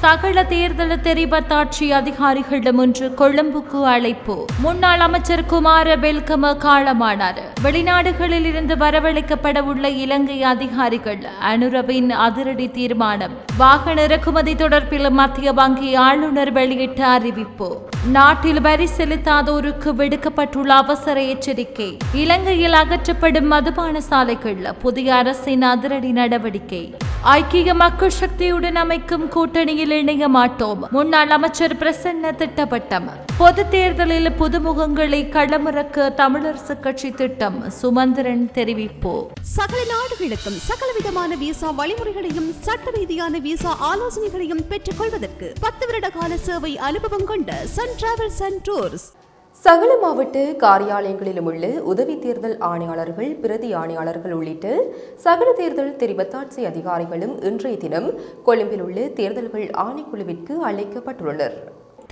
சகல தேர்தல் தெரிவத்தாட்சி அதிகாரிகளிடம் இன்று கொழும்புக்கு அழைப்பு. முன்னாள் அமைச்சர் குமார வெல்கம காலமானார். வெளிநாடுகளில் இருந்து வரவழைக்கப்பட உள்ள இலங்கை அதிகாரிகள் அனுரவின் அதிரடி தீர்மானம். வாகன இறக்குமதி தொடர்பில் மத்திய வங்கி ஆளுநர் வெளியிட்ட அறிவிப்பு. நாட்டில் வரி செலுத்தாதோருக்கு விடுக்கப்பட்டுள்ள அவசர எச்சரிக்கை. இலங்கையில் அகற்றப்படும் மதுபான சாலைகள் புதிய அரசின் அதிரடி நடவடிக்கை. ஐக்கிய மக்கள் சக்தியுடன் அமைக்கும் கூட்டணியில் இணைய மாட்டோம். முன்னாள் அமைச்சர் பிரசன்ன திட்டவட்டம் பொது தேர்தலில் புதுமுகங்களை களமிறக்க தமிழரசு கட்சி திட்டம். சுமந்திரன் தெரிவிப்பு. சகல நாடுகளுக்கும் சகலவிதமான விசா வழிமுறைகளையும் சட்ட ரீதியான விசா ஆலோசனைகளையும் பெற்றுக் கொள்வதற்கு பத்து வருட கால சேவை அனுபவம் கொண்ட சன் டிராவல்ஸ் அண்ட் டூர்ஸ் சகல மாவட்ட காரியாலயங்களிலும் உள்ள உதவி தேர்தல் ஆணையாளர்கள் பிரதி ஆணையாளர்கள் உள்ளிட்ட சகல தேர்தல் தெரிவத்தாட்சி அதிகாரிகளும் இன்றைய தினம் கொழும்பில் உள்ள தேர்தல்கள் ஆணைக்குழுவிற்கு அழைக்கப்பட்டுள்ளனர்.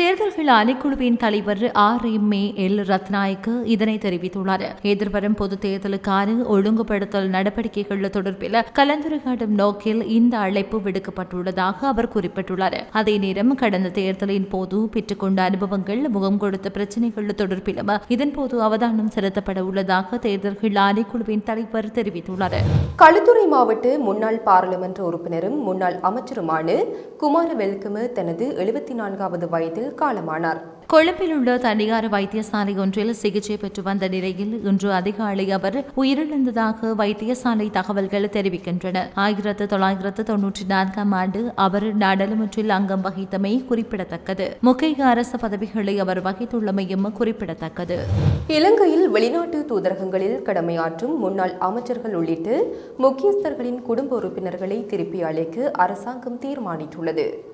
தேர்தல்கள் ஆணைக்குழுவின் தலைவர் R M A L Rathnayake இதனை தெரிவித்துள்ளார். எதிர்வரும் பொது தேர்தலுக்கான ஒழுங்குபடுத்தல் நடவடிக்கைகள் தொடர்பில் கலந்துரையாடும் நோக்கில் இந்த அழைப்பு விடுக்கப்பட்டுள்ளதாக அவர் குறிப்பிட்டுள்ளார். அதே நேரம் கடந்த தேர்தலின் போது பெற்றுக்கொண்ட அனுபவங்கள் முகம் கொடுத்த பிரச்சினைகள் தொடர்பிலும் இதன்போது அவதானம் செலுத்தப்பட உள்ளதாக தேர்தல்கள் ஆணைக்குழுவின் தலைவர் தெரிவித்துள்ளார். களுத்துறை மாவட்ட முன்னாள் பாராளுமன்ற உறுப்பினரும் முன்னாள் அமைச்சருமான குமார வெல்கம தனது எழுபத்தி நான்காவது வயதில் காலமானார். கொழும்பில் உள்ள தனியார் வைத்தியசாலை ஒன்றில் சிகிச்சை பெற்று வந்த நிலையில் இன்று அதிகாலை அவர் உயிரிழந்ததாக வைத்தியசாலை தகவல்கள் தெரிவிக்கின்றன. ஆயிரத்து தொள்ளாயிரத்து தொன்னூற்றி நான்காம் ஆண்டு அவர் நாடாளுமன்றில் அங்கம் வகித்தமை குறிப்பிடத்தக்கது. முக்கிய அரசு பதவிகளை அவர் வகித்துள்ளமையும் குறிப்பிடத்தக்கது. இலங்கையில் வெளிநாட்டு தூதரகங்களில் கடமையாற்றும் முன்னாள் அமைச்சர்கள் உள்ளிட்ட முக்கியஸ்தர்களின் குடும்ப உறுப்பினர்களை திருப்பி அழைக்க அரசாங்கம் தீர்மானித்துள்ளது.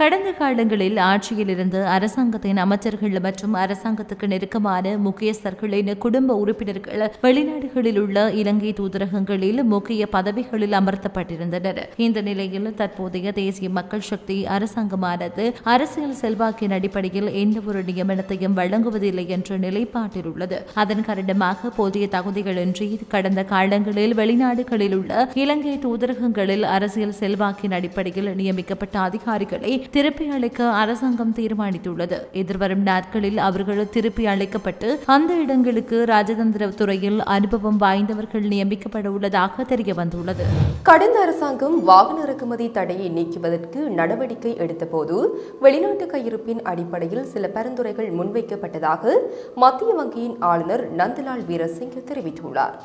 கடந்த காலங்களில் ஆட்சியில் இருந்து அரசாங்கத்தின் அமைச்சர்கள் மற்றும் அரசாங்கத்துக்கு நெருக்கமான முக்கியஸ்தர்களின் குடும்ப உறுப்பினர்கள் வெளிநாடுகளில் உள்ள இலங்கை தூதரகங்களில் முக்கிய பதவிகளில் அமர்த்தப்பட்டிருந்தனர். இந்த நிலையில் தற்போதைய தேசிய மக்கள் சக்தி அரசாங்கமானது அரசியல் செல்வாக்கின் அடிப்படையில் எந்த ஒரு நியமனத்தையும் வழங்குவதில்லை என்ற நிலைப்பாட்டில் உள்ளது. அதன் காரணமாக போதிய தகுதிகளின்றி கடந்த காலங்களில் வெளிநாடுகளில் உள்ள இலங்கை தூதரகங்களில் அரசியல் செல்வாக்கின் அடிப்படையில் நியமிக்கப்பட்ட அதிகாரிகளை திருப்பி அழைக்க அரசாங்கம் தீர்மானித்துள்ளது. எதிர்வரும் நாட்களில் அவர்கள் திருப்பி அழைக்கப்பட்டு அந்த இடங்களுக்கு ராஜதந்திர துறையில் அனுபவம் வாய்ந்தவர்கள் நியமிக்கப்பட உள்ளதாக தெரிய வந்துள்ளது. கடந்த அரசாங்கம் வாகன இறக்குமதி தடையை நீக்குவதற்கு நடவடிக்கை எடுத்தபோது வெளிநாட்டு கையிருப்பின் அடிப்படையில் சில பரிந்துரைகள் முன்வைக்கப்பட்டதாக மத்திய வங்கியின் ஆளுநர் நந்தலால் வீரசிங் தெரிவித்துள்ளார்.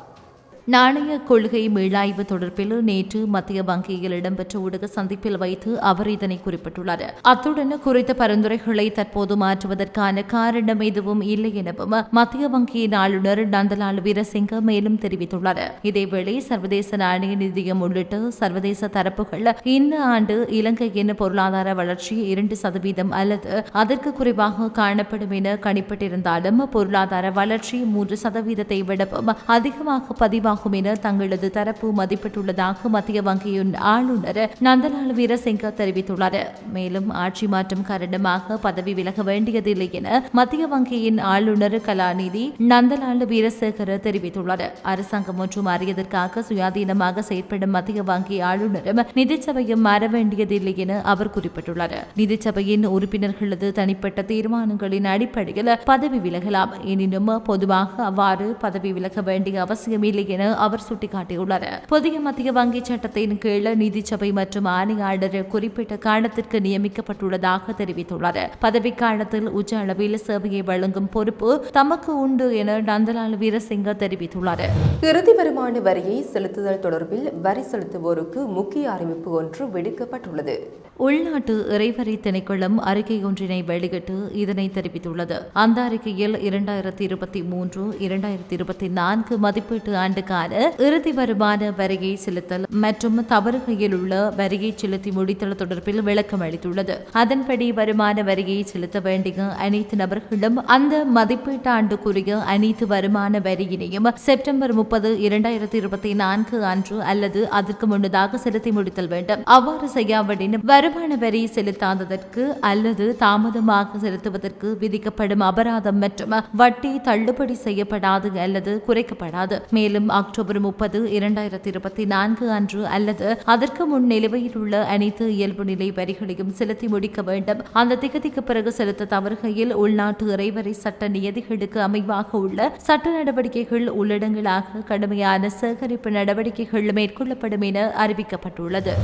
நாணய கொள்கை மீளாய்வு தொடர்பில் நேற்று மத்திய வங்கியில் இடம்பெற்ற ஊடக சந்திப்பில் வைத்து அவர் இதனை குறிப்பிட்டுள்ளார். அத்துடன் குறித்த பரிந்துரைகளை தற்போது மாற்றுவதற்கான காரணம் எதுவும் இல்லை எனவும் மத்திய வங்கியின் ஆளுநர் நந்தலால் வீரசிங்க மேலும் தெரிவித்துள்ளார். இதேவேளை சர்வதேச நாணய நிதியம் உள்ளிட்ட சர்வதேச தரப்புகள் இந்த ஆண்டு இலங்கையின் பொருளாதார வளர்ச்சி இரண்டு சதவீதம் அல்லது அதற்கு குறைவாக காணப்படும் என கணிப்பிட்டிருந்தாலும் பொருளாதார வளர்ச்சி மூன்று சதவீதத்தை விடவும் அதிகமாக பதிவாக பதிவாகும் என தங்களது தரப்பு மதிப்பிட்டுள்ளதாக மத்திய வங்கியின் ஆளுநர் நந்தலால் வீரசிங்க தெரிவித்துள்ளார். மேலும் ஆட்சி மாற்றம் காரணமாக பதவி விலக வேண்டியதில்லை என மத்திய வங்கியின் ஆளுநர் கலாநிதி நந்தலால் வீரசேகர தெரிவித்துள்ளார். அரசாங்கம் ஒன்றும் அறியதற்காக சுயாதீனமாக செயற்படும் மத்திய வங்கி ஆளுநரும் நிதிச்சபையும் மாற வேண்டியதில்லை என அவர் குறிப்பிட்டுள்ளார். நிதிச்சபையின் உறுப்பினர்களது தனிப்பட்ட தீர்மானங்களின் அடிப்படையில் பதவி விலகலாம். எனினும் பொதுவாக அவ்வாறு பதவி விலக வேண்டிய அவசியமில்லை என அவர் சுட்டிக்காட்டியுள்ளார். புதிய மத்திய வங்கி சட்டத்தின் கீழ் நிதிச்சபை மற்றும் ஆணையாளர் குறிப்பிட்ட காலத்திற்கு நியமிக்கப்பட்டுள்ளதாக தெரிவித்துள்ளார். பதவி காலத்தில் உச்ச அளவில் சேவையை வழங்கும் பொறுப்பு தமக்கு உண்டு என நந்தலால் வீரசிங்க தெரிவித்துள்ளார். இறுதி வருமான வரியை செலுத்துதல் தொடர்பில் வரி செலுத்துவோருக்கு முக்கிய அறிவிப்பு ஒன்று விடுக்கப்பட்டுள்ளது. உள்நாட்டு இறைவரி திணைக்களம் அறிக்கை ஒன்றினை வெளியிட்டு இதனை தெரிவித்துள்ளது. அந்த அறிக்கையில் இரண்டாயிரத்தி இருபத்தி மூன்று இரண்டாயிரத்தி இருபத்தி நான்கு மதிப்பீட்டு ஆண்டுக்கான ஆண்டுகளுக்கான இறுதி வருமான வரியை செலுத்தல் மற்றும் தவறுகையில் உள்ள வரியை செலுத்தி முடித்தல் தொடர்பில் விளக்கம் அளித்துள்ளது. அதன்படி வருமான வரியை செலுத்த வேண்டிய அனைத்து நபர்களும் அந்த மதிப்பீட்டு ஆண்டுக்குரிய அனைத்து வருமான வரியினையும் செப்டம்பர் முப்பது இரண்டாயிரத்தி இருபத்தி நான்கு அன்று அல்லது அதற்கு முன்னதாக செலுத்தி முடித்தல் வேண்டும். அவ்வாறு செய்யாவிடின் வருமான வரி செலுத்தாததற்கு அல்லது தாமதமாக செலுத்துவதற்கு விதிக்கப்படும் அபராதம் மற்றும் வட்டி தள்ளுபடி செய்யப்படாது அல்லது குறைக்கப்படாது. மேலும் அக்டோபர் முப்பது இரண்டாயிரத்தி இருபத்தி நான்கு அன்று அல்லது அதற்கு முன் நிலுவையில் உள்ள அனைத்து இயல்பு நிலை வரிகளையும் செலுத்தி முடிக்க வேண்டும். அந்த திகதிக்கு பிறகு செலுத்த தவறுகையில் உள்நாட்டு இறைவரை சட்ட நியதிகளுக்கு அமைவாக உள்ள சட்ட நடவடிக்கைகள் உள்ளடங்களாக கடுமையான சேகரிப்பு நடவடிக்கைகள் மேற்கொள்ளப்படும் என அறிவிக்கப்பட்டுள்ளது.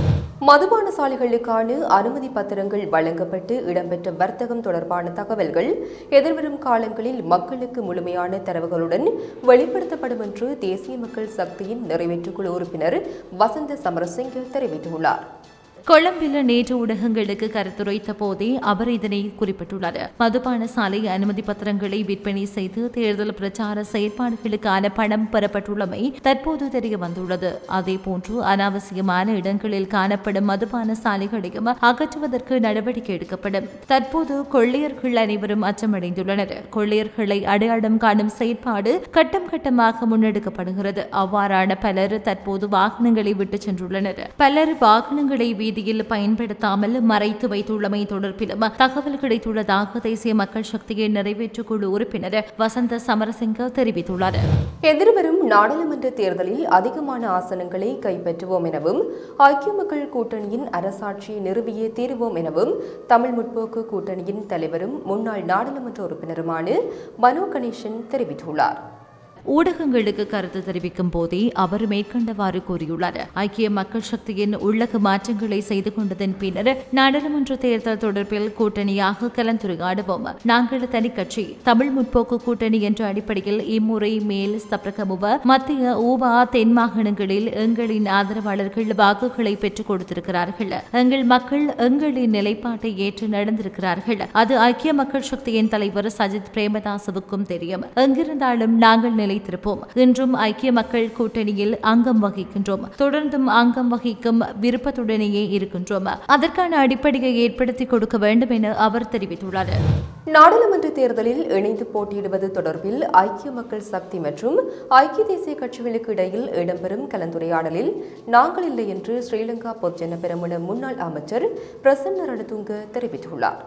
மதுபான சாலைகளுக்கான அனுமதி பத்திரங்கள் வழங்கப்பட்டு இடம்பெற்ற வர்த்தகம் தொடர்பான தகவல்கள் எதிர்வரும் காலங்களில் மக்களுக்கு முழுமையான தரவுகளுடன் வெளிப்படுத்தப்படும் என்று தேசிய மக்கள் சக்தியின் நிறைவேற்றுக்குழு உறுப்பினர் வசந்த சமரசிங்க தெரிவித்துள்ளார். கொழும்பில் நேற்று ஊடகங்களுக்கு கருத்துரைத்த போதே அவர் இதனை குறிப்பிட்டுள்ளார். மதுபான சாலை அனுமதி பத்திரங்களை விற்பனை செய்து தேர்தல் பிரச்சார செயற்பாடுகளுக்கான பணம் பெறப்பட்டுள்ளமை தற்போது தெரிய வந்துள்ளது. அதேபோன்று அனாவசியமான இடங்களில் காணப்படும் மதுபான சாலைகளையும் அகற்றுவதற்கு நடவடிக்கை எடுக்கப்படும். தற்போது கொள்ளையர்கள் அனைவரும் அச்சமடைந்துள்ளனர். கொள்ளையர்களை அடையாளம் காணும் செயற்பாடு கட்டம் கட்டமாக முன்னெடுக்கப்படுகிறது. அவ்வாறான பலர் தற்போது வாகனங்களை விட்டுச் சென்றுள்ளனர். பலர் வாகனங்களை ரீதியில் பயன்படுத்தாமல் மறைத்து வைத்துள்ளமை தொடர்பிலும் தகவல் கிடைத்துள்ளதாக தேசிய மக்கள் சக்தியின் நிறைவேற்றுக் குழு உறுப்பினர் வசந்த சமரசிங்க தெரிவித்துள்ளார். எதிர்வரும் நாடாளுமன்ற தேர்தலில் அதிகமான ஆசனங்களை கைப்பற்றுவோம் எனவும் ஐக்கிய மக்கள் கூட்டணியின் அரசாட்சியை நிறுவியே தீருவோம் எனவும் தமிழ் முற்போக்கு கூட்டணியின் தலைவரும் முன்னாள் நாடாளுமன்ற உறுப்பினருமான மனோ கணேசன் தெரிவித்துள்ளார். ஊடகங்களுக்கு கருத்து தெரிவிக்கும் போதே அவர் மேற்கண்டவாறு கூறியுள்ளார். ஐக்கிய மக்கள் சக்தியின் உள்ளக மாற்றங்களை செய்து கொண்டதன் பின்னர் நாடாளுமன்ற தேர்தல் தொடர்பில் கூட்டணியாக கலந்துரையாடுவோம். நாங்கள் தனி கட்சி தமிழ் முற்போக்கு கூட்டணி என்ற அடிப்படையில் இம்முறை மேல் சப்ரகமுவ மத்திய ஊவா தென் மாகாணங்களில் எங்களின் ஆதரவாளர்கள் வாக்குகளை பெற்றுக் கொடுத்திருக்கிறார்கள். எங்கள் மக்கள் எங்களின் நிலைப்பாட்டை ஏற்று நடந்திருக்கிறார்கள். அது ஐக்கிய மக்கள் சக்தியின் தலைவர் சஜித் பிரேமதாசவுக்கும் தெரியும். எங்கிருந்தாலும் நாங்கள் நிலைத்திருப்போம் இன்றும் ஐக்கிய மக்கள் கூட்டணியில் அங்கம் வகிக்கின்றோம். தொடர்ந்தும் அங்கம் வகிக்கும் விருப்பத்துடனேயே இருக்கின்றோம். அதற்கான அடிப்படையை ஏற்படுத்தி கொடுக்க வேண்டும் என அவர் தெரிவித்துள்ளார். நாடாளுமன்ற தேர்தலில் இணைந்து போட்டியிடுவது தொடர்பில் ஐக்கிய மக்கள் சக்தி மற்றும் ஐக்கிய தேசிய கட்சிகளுக்கு இடையில் இடம்பெறும் கலந்துரையாடலில் நாங்கள் இல்லை என்று ஸ்ரீலங்கா பொதுஜன பெருமன முன்னாள் அமைச்சர் பிரசன்ன ரணதுங்க தெரிவித்துள்ளார்.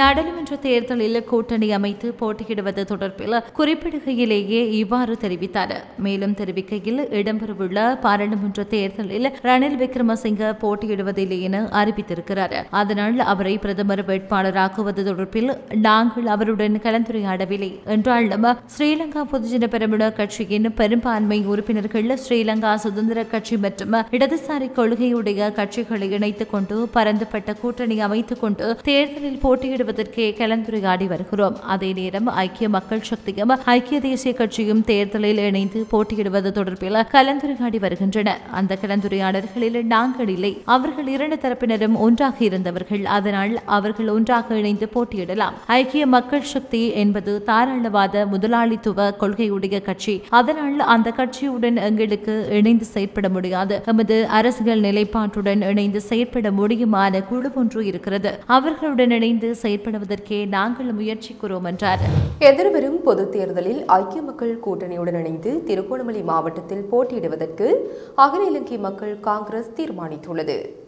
நாடாளுமன்ற தேர்தலில் கூட்டணி அமைத்து போட்டியிடுவது தொடர்பில் குறிப்பிடுகையிலேயே இவ்வாறு தெரிவித்தார். மேலும் தெரிவிக்கையில் இடம்பெறவுள்ள பாராளுமன்ற தேர்தலில் ரணில் விக்ரமசிங்க போட்டியிடுவதில்லை என அறிவித்திருக்கிறார். அதனால் அவரை பிரதமர் வேட்பாளராக்குவது தொடர்பில் நாங்கள் அவருடன் கலந்துரையாடவில்லை. என்றாலும் ஸ்ரீலங்கா பொதுஜன பெரமுன கட்சியின் பெரும்பான்மை உறுப்பினர்கள் ஸ்ரீலங்கா சுதந்திர கட்சி மற்றும் இடதுசாரி கொள்கையுடைய கட்சிகளை இணைத்துக் கொண்டு பரந்துபட்ட கூட்டணி அமைத்துக் கொண்டு தேர்தலில் போட்டியிட போட்டியிடுவதற்கே கலந்துரையாடி வருகிறோம். அதே நேரம் ஐக்கிய மக்கள் சக்தியும் ஐக்கிய தேசிய கட்சியும் தேர்தலில் இணைந்து போட்டியிடுவது தொடர்பில் கலந்துரையாடி வருகின்றன. அந்த கலந்துரையாடல்களில் நாங்கள் இல்லை. அவர்கள் இரண்டு தரப்பினரும் ஒன்றாக இருந்தவர்கள். அதனால் அவர்கள் ஒன்றாக இணைந்து போட்டியிடலாம். ஐக்கிய மக்கள் சக்தி என்பது தாராளவாத முதலாளித்துவ கொள்கையுடைய கட்சி. அதனால் அந்த கட்சியுடன் எங்களுக்கு இணைந்து செயற்பட முடியாது. எமது அரசியல் நிலைப்பாட்டுடன் இணைந்து செயற்பட முடியுமான குழு ஒன்று இருக்கிறது. அவர்களுடன் இணைந்து செயற்படுவதற்கே நாங்கள் முயற்சிக்கிறோம் என்றார். எதிர்வரும் பொதுத் தேர்தலில் ஐக்கிய மக்கள் கூட்டணியுடன் இணைந்து திருகோணமலை மாவட்டத்தில் போட்டியிடுவதற்கு அகில இலங்கை மக்கள் காங்கிரஸ் தீர்மானித்துள்ளது.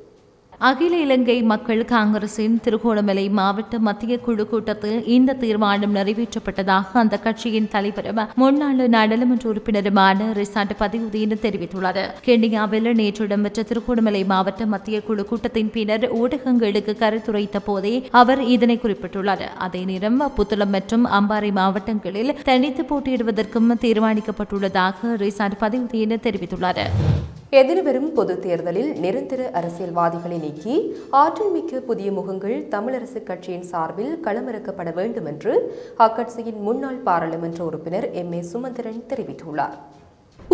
அகில இலங்கை மக்கள் காங்கிரசின் திருகோணமலை மாவட்ட மத்திய குழு கூட்டத்தில் இந்த தீர்மானம் நிறைவேற்றப்பட்டதாக அந்த கட்சியின் தலைவரும் முன்னாள் நாடாளுமன்ற உறுப்பினருமான ரிசாட் பதிவுதீன் தெரிவித்துள்ளார். கென்னியாவில் நேற்று இடம்பெற்ற திருகோணமலை மாவட்ட மத்திய குழு கூட்டத்தின் பின்னர் ஊடகங்களுக்கு கருத்துரைத்த போதே அவர் இதனை குறிப்பிட்டுள்ளார். அதே நேரம் புத்தளம் மற்றும் அம்பாறை மாவட்டங்களில் தனித்து போட்டியிடுவதற்கும் தீர்மானிக்கப்பட்டுள்ளதாக ரிசாட் பதிவுதீன் தெரிவித்துள்ளார். எதிர்வரும் பொதுத் தேர்தலில் நிரந்தர அரசியல்வாதிகளை நீக்கி ஆற்றல் மிக்க புதிய முகங்கள் தமிழரசு கட்சியின் சார்பில் களமிறக்கப்பட வேண்டும் என்று அக்கட்சியின் முன்னாள் பாராளுமன்ற உறுப்பினர் எம் ஏ சுமந்திரன் தெரிவித்துள்ளார்.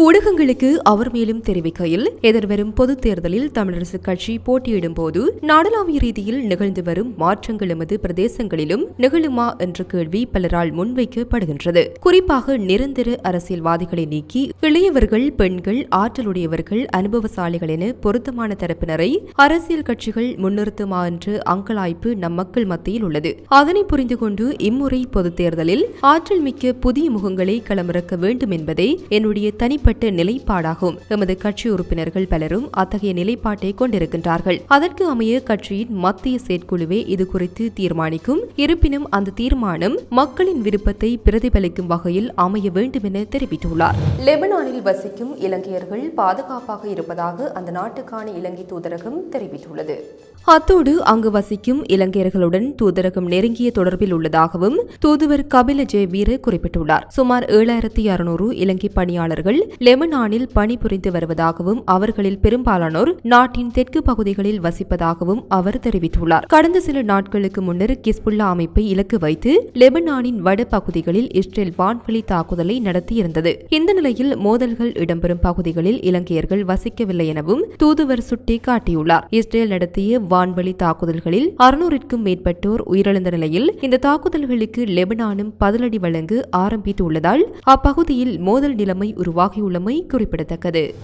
ஊடகங்களுக்கு அவர் மேலும் தெரிவிக்கையில் எதிர்வரும் பொதுத் தேர்தலில் தமிழரசுக் கட்சி போட்டியிடும் போது நாடளாவிய ரீதியில் நிகழ்ந்து வரும் மாற்றங்கள் எமது பிரதேசங்களிலும் நிகழுமா என்ற கேள்வி பலரால் முன்வைக்கப்படுகின்றது. குறிப்பாக நிரந்தர அரசியல்வாதிகளை நீக்கி இளையவர்கள் பெண்கள் ஆற்றலுடையவர்கள் அனுபவசாலிகள் என பொருத்தமான தரப்பினரை அரசியல் கட்சிகள் முன்னிறுத்துமா என்ற அங்கலாய்ப்பு நம் மக்கள் மத்தியில் உள்ளது. அதனை புரிந்து கொண்டு இம்முறை பொதுத் தேர்தலில் ஆற்றல் மிக்க புதிய முகங்களை களமிறக்க வேண்டும் என்பதே என்னுடைய தனிப்பட்ட நிலைப்பாடாகும். எமது கட்சி உறுப்பினர்கள் பலரும் அத்தகைய நிலைப்பாட்டை கொண்டிருக்கின்றார்கள். அதற்கு அமைய கட்சியின் மத்திய செயற்குழுவே இது குறித்து தீர்மானிக்கும். இருப்பினும் அந்த தீர்மானம் மக்களின் விருப்பத்தை பிரதிபலிக்கும் வகையில் அமைய வேண்டும் என தெரிவித்துள்ளார். லெபனானில் வசிக்கும் இலங்கையர்கள் பாதுகாப்பாக இருப்பதாக அந்த நாட்டுக்கான இலங்கை தூதரகம் தெரிவித்துள்ளது. அத்தோடு அங்கு வசிக்கும் இலங்கையர்களுடன் தூதரகம் நெருங்கிய தொடர்பில் உள்ளதாகவும் தூதுவர் கபில ஜெயவீர குறிப்பிட்டுள்ளார். சுமார் ஏழாயிரத்தி அறுநூறு இலங்கை பணியாளர்கள் லெமனானில் பணிபுரிந்து வருவதாகவும் அவர்களில் பெரும்பாலானோர் நாட்டின் தெற்கு பகுதிகளில் வசிப்பதாகவும் அவர் தெரிவித்துள்ளார். கடந்த சில நாட்களுக்கு முன்னர் கிஸ்புல்லா அமைப்பை இலக்கு வைத்து லெபனானின் வட பகுதிகளில் இஸ்ரேல் வான்வெளி தாக்குதலை நடத்தியிருந்தது. இந்த நிலையில் மோதல்கள் இடம்பெறும் பகுதிகளில் இலங்கையர்கள் வசிக்கவில்லை எனவும் தூதுவர் சுட்டி காட்டியுள்ளார் இஸ்ரேல் நடத்திய வான்வெளி தாக்குதல்களில் அறுநூறிற்கும் மேற்பட்டோர் உயிரிழந்த நிலையில் இந்த தாக்குதல்களுக்கு லெபனானும் பதிலடி வழங்க ஆரம்பித்துள்ளதால் அப்பகுதியில் மோதல் நிலைமை உருவாகியுள்ளமை குறிப்பிடத்தக்கது.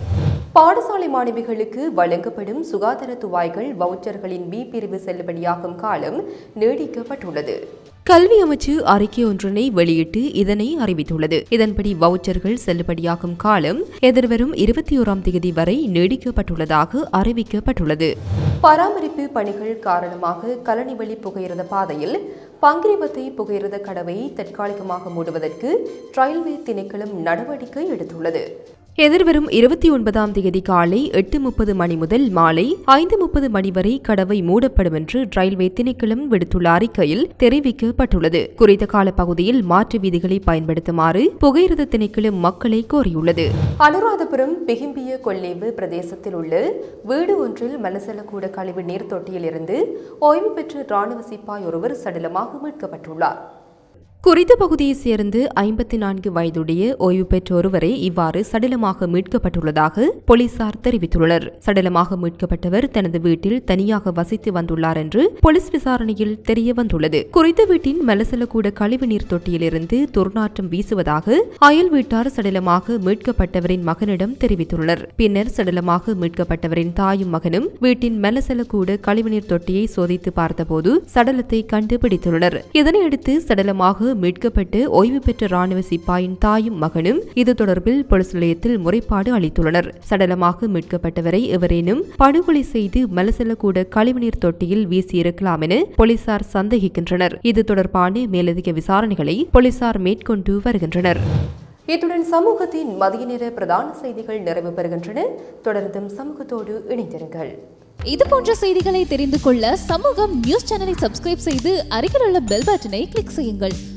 பாடசாலை மாணவிகளுக்கு வழங்கப்படும் சுகாதார துவாய்கள் வவுச்சர்களின் பி பிரிவு செல்லுபடியாகும் காலம் நீடிக்கப்பட்டுள்ளது. கல்வி அமைச்சு அறிக்கை ஒன்றினை வெளியிட்டு இதனை அறிவித்துள்ளது. இதன்படி வவுச்சர்கள் செல்லுபடியாகும் காலம் எதிர்வரும் இருபத்தி ஓராம் தேதி வரை நீடிக்கப்பட்டுள்ளதாக அறிவிக்கப்பட்டுள்ளது. பராமரிப்பு பணிகள் காரணமாக கலனிவெளி புகையிரத பாதையில் பங்கிரிபத்தை புகையிரத கடவை தற்காலிகமாக மூடுவதற்கு ரயில்வே திணைக்களம் நடவடிக்கை எடுத்துள்ளது. எதிர்வரும் இருபத்தி ஒன்பதாம் தேதி காலை எட்டு முப்பது மணி முதல் மாலை ஐந்து முப்பது மணி வரை கடவை மூடப்படும் என்று ரயில்வே திணைக்களம் விடுத்துள்ள அறிக்கையில் தெரிவிக்கப்பட்டுள்ளது. குறித்த கால பகுதியில் மாற்று வீதிகளை பயன்படுத்துமாறு புகையிரத திணைக்களம் மக்களை கோரியுள்ளது. அனுராதபுரம் பிகிம்பிய கொல்லேவு பிரதேசத்தில் உள்ள வீடு ஒன்றில் மலசலக்கூட கழிவு நீர் தொட்டியிலிருந்து ஓய்வு பெற்ற ராணுவ சிப்பாய் ஒருவர் சடலமாக மீட்கப்பட்டுள்ளார். குறித்த பகுதியைச் சேர்ந்து ஐம்பத்தி நான்கு வயதுடைய ஓய்வு பெற்ற ஒருவரை இவ்வாறு சடலமாக மீட்கப்பட்டுள்ளதாக போலீசார் தெரிவித்துள்ளனர். சடலமாக மீட்கப்பட்டவர் தனது வீட்டில் தனியாக வசித்து வந்துள்ளார் என்று போலீஸ் விசாரணையில் தெரிய வந்துள்ளது. குறித்த வீட்டின் மலசலக்கூட கழிவுநீர் தொட்டியிலிருந்து துர்நாற்றம் வீசுவதாக அயல் வீட்டார் சடலமாக மீட்கப்பட்டவரின் மகனிடம் தெரிவித்துள்ளனர். பின்னர் சடலமாக மீட்கப்பட்டவரின் தாயும் மகனும் வீட்டின் மலசலக்கூட கழிவுநீர் தொட்டியை சோதித்து பார்த்தபோது சடலத்தை கண்டுபிடித்துள்ளனர். இதனையடுத்து சடலமாக மீட்கப்பட்டு ஓய்வு பெற்ற ராணுவ சிப்பாயின் தாயும் மகனும் இது தொடர்பில் போலீஸ் நிலையத்தில் முறைப்பாடு அளித்துள்ளனர். சடலமாக மீட்கப்பட்டவரை எவரேனும் படுகொலை செய்து மலசலக்கூட கழிவுநீர் தொட்டியில் வீசியிருக்கலாம் என போலீசார் சந்தேகிக்கின்றனர். இது தொடர்பான மேலதிக விசாரணைகளை போலீசார் மேற்கொண்டு வருகின்றனர். இத்துடன் சமூகத்தின் மதிய நேர பிரதான செய்திகள் நிறைவு பெறுகின்றன. தொடர்ந்தும் சமூகத்தோடு இணைந்திருங்கள். இது போன்ற செய்திகளை தெரிந்து கொள்ள சமூகம் நியூஸ் சேனலை சப்ஸ்கிரைப் செய்து அருகில் உள்ள பெல் பட்டனை கிளிக் செய்யுங்கள்.